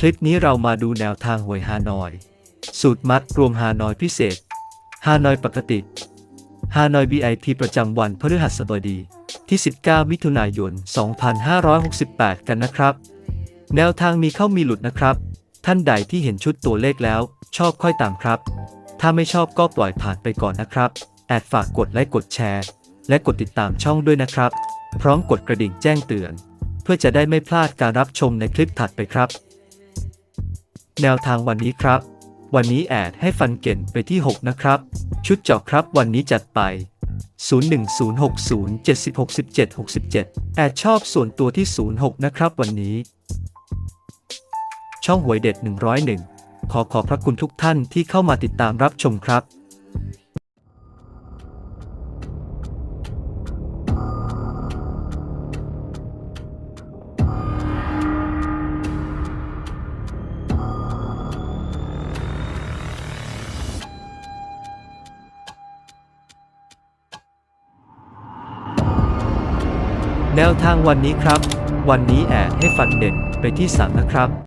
คลิปนี้เรามาดูแนวทางหวยฮานอย สูตรมัดรวมฮานอยพิเศษ ฮานอยปกติฮานอย VIP ประจำวันพฤหัสบดีที่ 19 มิถุนายน 2568 กันนะครับ แนวทางมีเข้ามีหลุดนะครับ ท่านใดที่เห็นชุดตัวเลขแล้ว ชอบค่อยตามครับ ถ้าไม่ชอบก็ปล่อยผ่านไปก่อนนะครับ แอดฝากกดไลค์กดแชร์ และกดติดตามช่องด้วยนะครับ พร้อมกดกระดิ่งแจ้งเตือน เพื่อจะได้ไม่พลาดการรับชมในคลิปถัดไปครับ แนวทางวันนี้ครับ วันนี้แอดให้ฟันเก่นไปที่ 6 นะครับ ชุดเจาะครับวันนี้จัดไป 01060 76 17 67 แอดชอบส่วนตัวที่ 06 นะครับวันนี้ ช่องหวยเด็ด 101 ขอขอบพระคุณทุกท่านที่เข้ามาติดตามรับชมครับ แนวทางวันนี้ครับ วันนี้แอดให้ฟันเด่นไปที่ 3 นะครับ